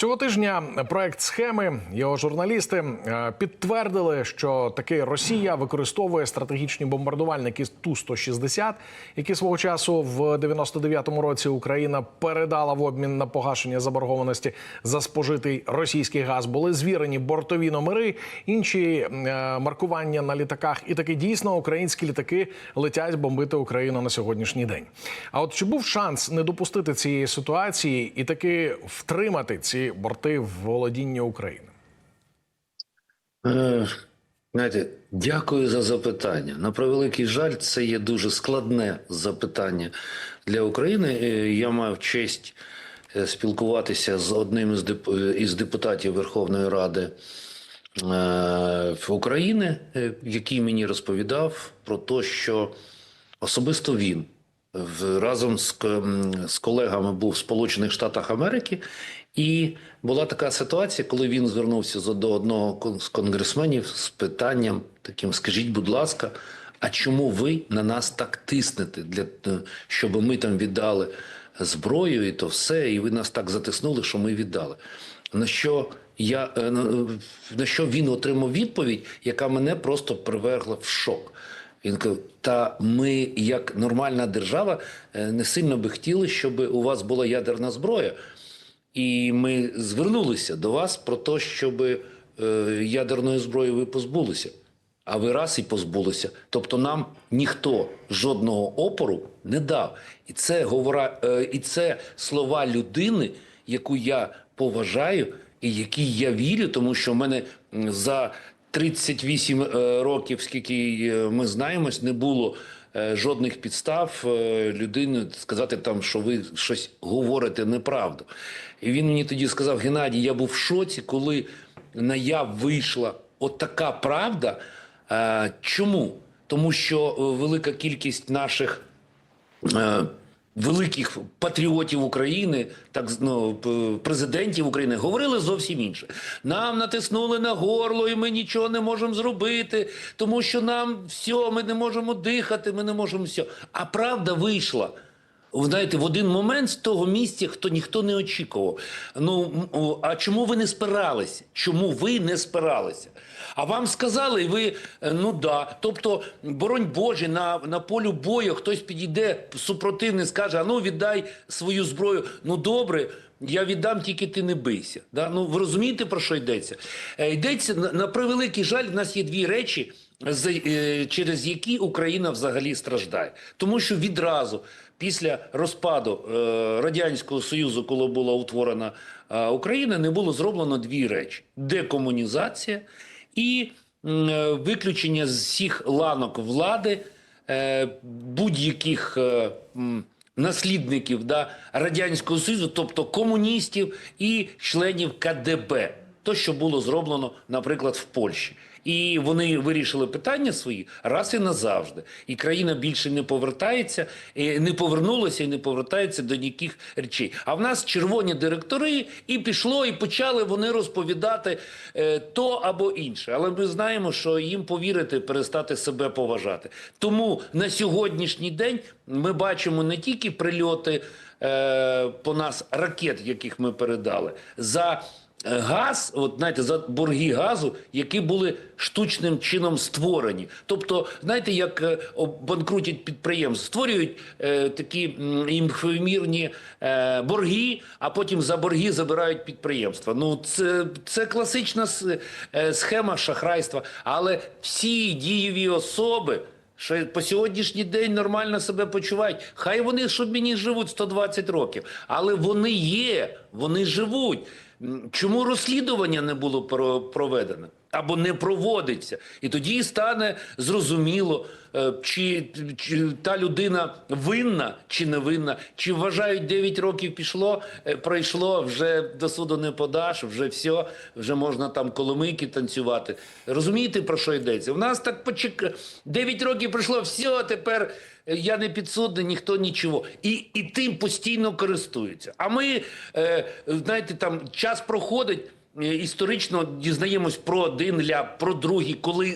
Цього тижня проект схеми його журналісти е, підтвердили, що таки Росія використовує стратегічні бомбардувальники ту 160 які свого часу в 99-му році Україна передала в обмін на погашення заборгованості за спожитий російський газ. Були звірені бортові номери, інші е, маркування на літаках. І таки дійсно українські літаки летять бомбити Україну на сьогоднішній день. А от чи був шанс не допустити цієї ситуації і таки втримати ці борти в володінні України? Е, Знаєте, дякую за запитання. На превеликий жаль, це є дуже складне запитання для України. Е, Я мав честь е, спілкуватися з одним із е, депутатів Верховної Ради України, який мені розповідав про те, що особисто він разом з, з колегами був в Сполучених Штатах Америки, і була така ситуація, коли він звернувся до одного з конгресменів з питанням таким: скажіть, будь ласка, а чому ви на нас так тиснете, для е, щоб ми там віддали зброю і то все, і ви нас так затиснули, що ми віддали. На що я е, на- на що він отримав відповідь, яка мене просто привергла в шок. Він каже, та ми, як нормальна держава, е, не сильно би хотіли, щоб у вас була ядерна зброя. І ми звернулися до вас про те, щоб е, ядерної зброї ви позбулися. А ви раз і позбулися. Тобто нам ніхто жодного опору не дав. І це говора, е, і це слова людини, яку я поважаю і якій я вірю, тому що в мене за 38 е, років, скільки е, ми знаємось, не було е, жодних підстав людини сказати там, що ви щось говорите неправду. І він мені тоді сказав: Геннадій, я був в шоці, коли на я вийшла от така правда. Чому? Тому що велика кількість наших великих патріотів України, так ну, президентів України, говорили зовсім інше. Нам натиснули на горло, і ми нічого не можемо зробити, тому що нам все, ми не можемо дихати, ми не можемо все. А правда вийшла. Знаєте, в один момент з того місця, хто ніхто не очікував. Ну а чому ви не спиралися? Чому ви не спиралися? А вам сказали, і ви е, ну да. Тобто, боронь Боже, на, на полю бою хтось підійде, супротивник скаже: а ну віддай свою зброю. Ну добре. Я віддам, тільки ти не бийся. Да? Ну ви розумієте про що йдеться? Е, йдеться на, превеликий жаль. В нас є дві речі, е, через які Україна взагалі страждає, тому що відразу після розпаду е, радянського союзу, коли була утворена е, Україна, не було зроблено дві речі: декомунізація і е, виключення з всіх ланок влади будь-яких. Наслідників да, Радянського Союзу, тобто комуністів і членів КДБ, то, що було зроблено, наприклад, в Польщі. І вони вирішили питання свої раз і назавжди. І країна більше не повертається, не повернулася і не повертається до ніяких речей. А в нас червоні директори, і пішло, і почали вони розповідати е, то або інше. Але ми знаємо, що їм повірити, перестати себе поважати. Тому на сьогоднішній день ми бачимо не тільки прильоти е, по нас ракет, яких ми передали, за газ, от знаєте, за борги газу, які були штучним чином створені. Тобто, знаєте, як е, банкрутять підприємства, створюють е, такі м, інфомірні е, борги, а потім за борги забирають підприємства. Ну це, це класична е, схема шахрайства. Але всі дієві особи. Що по сьогоднішній день нормально себе почувають. Хай вони щоб мені живуть 120 років, але вони є, вони живуть. Чому розслідування не було про- проведено або не проводиться? І тоді стане зрозуміло, е, чи, чи та людина винна чи не винна, чи вважають 9 років пішло, е, пройшло, вже до суду не подаш, вже все, вже можна там коломийки танцювати. Розумієте, про що йдеться? У нас так почек... 9 років пройшло, все, тепер я не підсудний, ніхто нічого. І, і тим постійно користуються. А ми, е, знаєте, там час проходить. е, Історично дізнаємось про один ляп, про другий, коли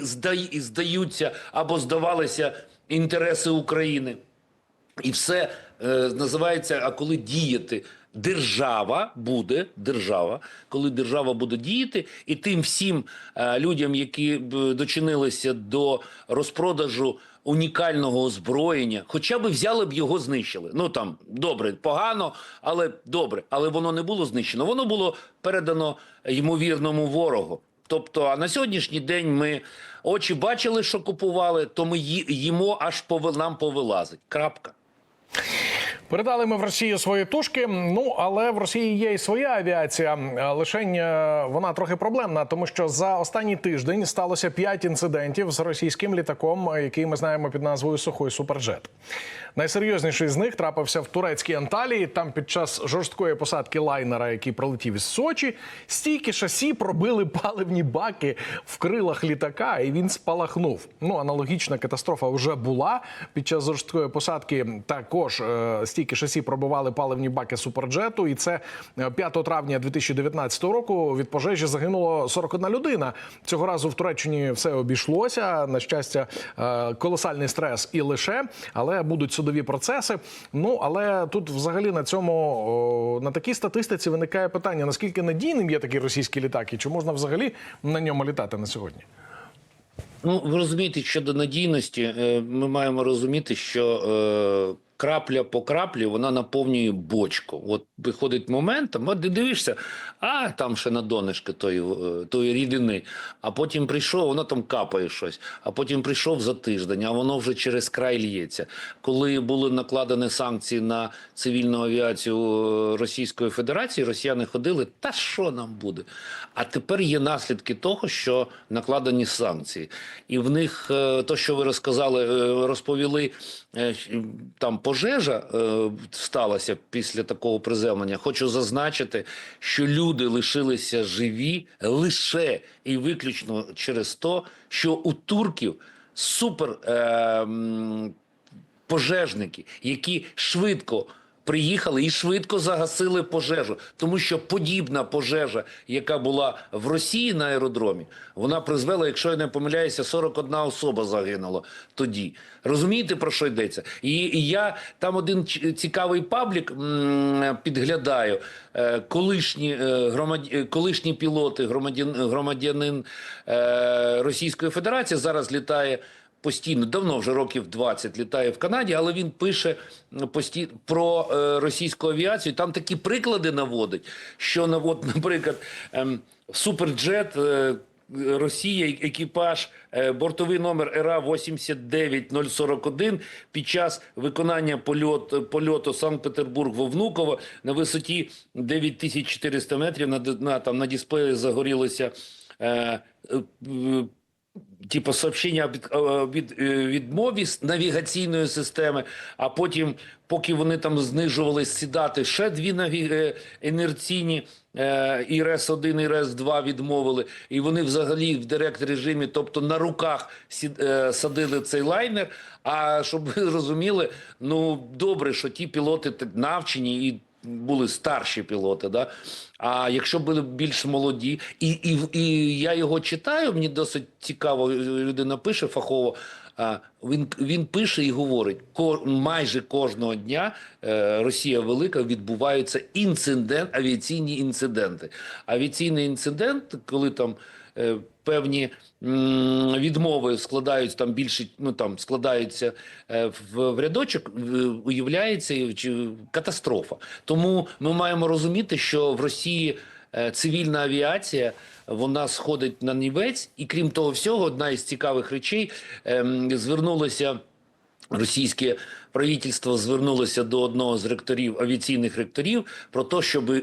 здаються або здавалися інтереси України. І все е, називається, а коли діяти держава буде держава, коли держава буде діяти, і тим всім е, людям, які б дочинилися до розпродажу унікального озброєння, хоча б взяли б його знищили. Ну там добре, погано, але добре, але воно не було знищено. Воно було передано ймовірному ворогу. Тобто, а на сьогоднішній день ми очі бачили, що купували, то ми їмо аж пове- нам повилазить. Крапка. Передали ми в Росію свої тушки. Ну але в Росії є і своя авіація. Лишень е, вона трохи проблемна, тому що за останній тиждень сталося п'ять інцидентів з російським літаком, який ми знаємо під назвою Сухой Суперджет. Найсерйозніший з них трапився в турецькій Анталії. Там під час жорсткої посадки лайнера, який пролетів із Сочі, стійки шасі пробили паливні баки в крилах літака, і він спалахнув. Ну аналогічна катастрофа вже була під час жорсткої посадки. Також е, стійки шасі пробивали паливні баки суперджету, і це е, 5 травня 2019 року. Від пожежі загинуло 41 людина. Цього разу в Туреччині все обійшлося. На щастя, е, колосальний стрес і лише, але будуть судові процеси. Ну але тут, взагалі, на цьому на такій статистиці виникає питання: наскільки надійним є такий російський літак, і чи можна взагалі на ньому літати на сьогодні? Ну, ви розумієте, щодо надійності, е, ми маємо розуміти, що е, крапля по краплі вона наповнює бочку. От виходить момент, от ти дивишся, а там ще на донышки тої, е, тої рідини, а потім прийшов, воно там капає щось, а потім прийшов за тиждень, а воно вже через край лється. Коли були накладені санкції на цивільну авіацію е, Російської Федерації, росіяни ходили, та що нам буде? А тепер є наслідки того, що накладені санкції. І в них е, то, що ви розказали, розповіли, там пожежа е, сталася після такого приземлення. Хочу зазначити, що люди лишилися живі лише і виключно через те, що у турків супер е, пожежники, які швидко приїхали і швидко загасили пожежу, тому що подібна пожежа, яка була в Росії на аеродромі, вона призвела, якщо я не помиляюся, 41 особа загинула тоді. Розумієте про що йдеться? І, я там один цікавий паблік підглядаю. Е, колишні, е, е, колишні пілоти, громадян... громадянин е, Російської Федерації зараз літає постійно, давно вже років 20 літає в Канаді, але він пише постійно про е, російську авіацію. Там такі приклади наводить, що навод, наприклад, ем, суперджет. Е, Росія, екіпаж, е, бортовий номер РА 89041 під час виконання польот, польоту Санкт-Петербург Вовнуково на висоті 9400 метрів на, на, там, на дисплеї загорілося е, е, е, типу сообщення від, від, е, відмові навігаційної системи, а потім, поки вони там знижувались сідати, ще дві наві... е, інерційні е, і РЕС-1, і РЕС-2 відмовили. І вони взагалі в директ режимі, тобто на руках е, садили цей лайнер. А щоб ви розуміли, ну добре, що ті пілоти навчені і були старші пілоти, да? А якщо були більш молоді, і, і, і я його читаю, мені досить цікаво, людина пише фахово. А він, він пише і говорить: ко, майже кожного дня е, Росія велика відбуваються інцидент, авіаційні інциденти. Авіаційний інцидент, коли там певні відмови складаються там більше, ну там складаються е, в, в рядочок, уявляється чи- катастрофа. Тому ми маємо розуміти, що в Росії е, цивільна авіація. Вона сходить на нівець, і крім того всього, одна із цікавих речей ем, звернулося російське правительство звернулося до одного з ректорів авіаційних ректорів про те, щоб е,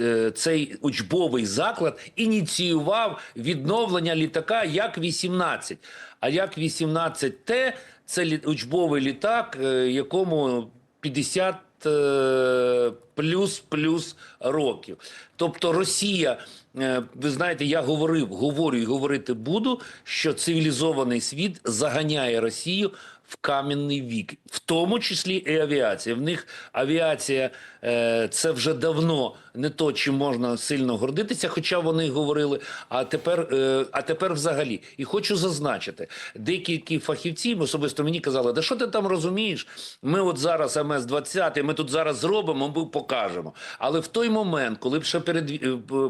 е, цей учбовий заклад ініціював відновлення літака як 18 А як 18 Т це учбовий літак, е, якому 50 е, плюс плюс років. Тобто Росія, е, ви знаєте, я говорив, говорю і говорити буду, що цивілізований світ заганяє Росію в кам'яний вік, в тому числі і авіація. В них авіація е, це вже давно не то, чим можна сильно гордитися, хоча вони говорили. А тепер, е, а тепер взагалі. І хочу зазначити, деякі фахівці особисто мені казали, да що ти там розумієш? Ми от зараз МС-20, ми тут зараз зробимо, ми покажемо. Але в той момент, коли ще перед е,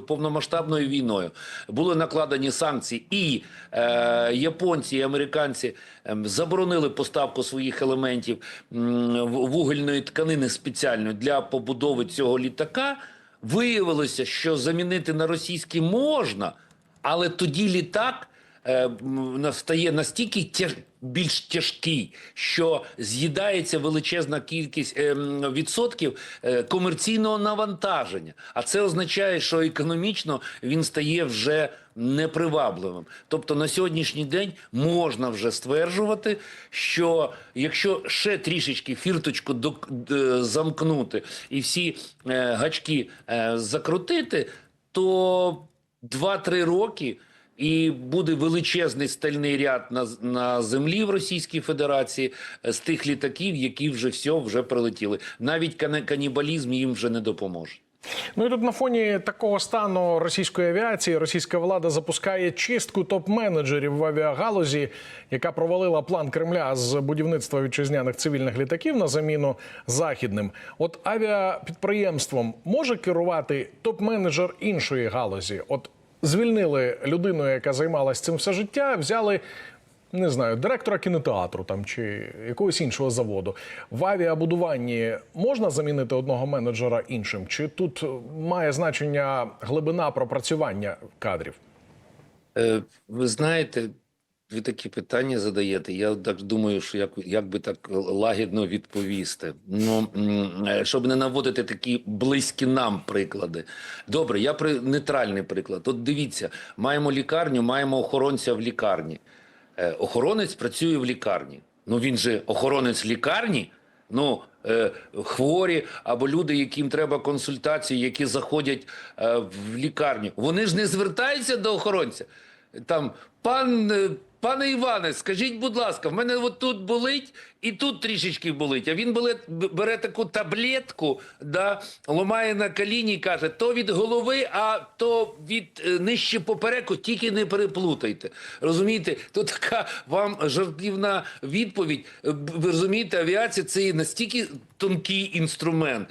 повномасштабною війною були накладені санкції, і е, японці і американці ем, заборонили поставку своїх елементів вугільної тканини спеціальної для побудови цього літака, виявилося, що замінити на російський можна, але тоді літак стає настільки тяж, більш тяжкий, що з'їдається величезна кількість е, відсотків е, комерційного навантаження. А це означає, що економічно він стає вже непривабливим. Тобто на сьогоднішній день можна вже стверджувати, що якщо ще трішечки фірточку док- замкнути і всі е, гачки е, закрутити, то 2-3 роки. І буде величезний стальний ряд на, на землі в Російській Федерації з тих літаків, які вже все вже прилетіли. Навіть канібалізм їм вже не допоможе. Ну і тут на фоні такого стану російської авіації російська влада запускає чистку топ-менеджерів в авіагалузі, яка провалила план Кремля з будівництва вітчизняних цивільних літаків на заміну західним. От авіапідприємством може керувати топ-менеджер іншої галузі. От звільнили людину, яка займалася цим все життя, взяли. Не знаю, директора кінотеатру там чи якогось іншого заводу. В авіабудуванні можна замінити одного менеджера іншим? Чи тут має значення глибина пропрацювання кадрів? Е, ви знаєте, ви такі питання задаєте. Я так думаю, що як, як би так лагідно відповісти. Ну, е, щоб не наводити такі близькі нам приклади. Добре, я при нейтральний приклад. От дивіться, маємо лікарню, маємо охоронця в лікарні. Е, охоронець працює в лікарні. Ну він же охоронець лікарні. Ну, е, хворі або люди, яким треба консультації, які заходять в лікарню, вони ж не звертаються до охоронця. Там, пан, пане Іване, скажіть, будь ласка, в мене от тут болить і тут трішечки болить. А він бере, бере таку таблетку, да, ламає на коліні і каже: то від голови, а то від е, нижче попереку, тільки не переплутайте. Розумієте, то така вам жартівна відповідь. Ви розумієте, авіація це є настільки тонкий інструмент,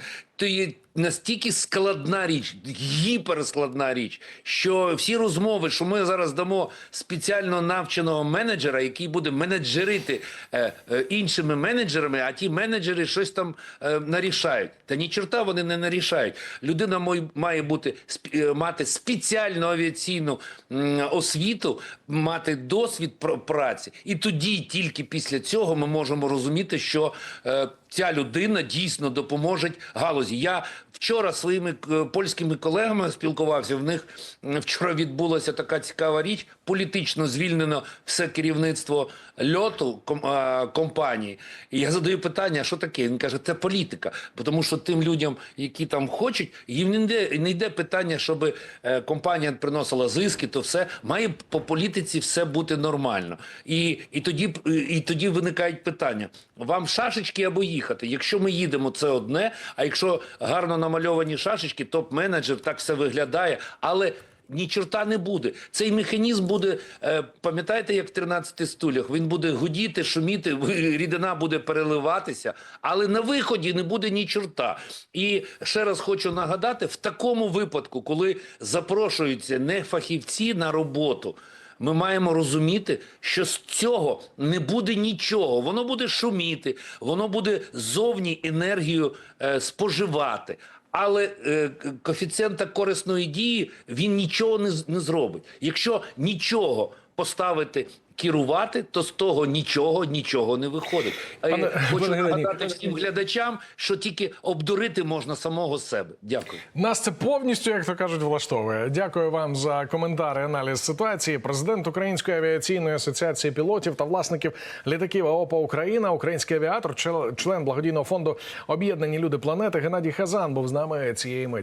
настільки складна річ, гіперскладна річ, що всі розмови, що ми зараз дамо спеціально навченого менеджера, який буде менеджерити е, е, іншими менеджерами, а ті менеджери щось там е, нарішають. Та ні чорта вони не нарішають. Людина мой- має бути е, мати спеціальну авіаційну м, освіту, мати досвід праці, і тоді тільки після цього ми можемо розуміти, що е, ця людина дійсно допоможе галузі. Я вчора своїми е, польськими колегами спілкувався. В них вчора відбулася така цікава річ. Політично звільнено все керівництво льоту ком- компанії. І я задаю питання: що таке? Він каже, це політика. Тому що тим людям, які там хочуть, їм не йде, не йде питання, щоб е, компанія приносила зиски, то все має по політиці все бути нормально. І, і, тоді, і тоді виникають питання: вам шашечки або їхати? Якщо ми їдемо, це одне. А якщо гарно намальовані шашечки, топ-менеджер так все виглядає, але. Ні чорта не буде. Цей механізм буде, е, пам'ятаєте, як в 13 стулях, він буде гудіти, шуміти, рідина буде переливатися, але на виході не буде ні чорта. І ще раз хочу нагадати: в такому випадку, коли запрошуються не фахівці на роботу, ми маємо розуміти, що з цього не буде нічого. Воно буде шуміти, воно буде зовні енергію е, споживати. Але е, коефіцієнта корисної дії він нічого не, не зробить. Якщо нічого поставити керувати, то з того нічого нічого не виходить. Е, Пане- Хочу пане нагадати всім глядачам, що тільки обдурити можна самого себе. Дякую. Нас це повністю, як то кажуть, влаштовує. Дякую вам за коментар і аналіз ситуації. Президент Української авіаційної асоціації пілотів та власників літаків АОПА Україна, український авіатор, член благодійного фонду Об'єднані люди планети Геннадій Хазан був з нами цієї миті.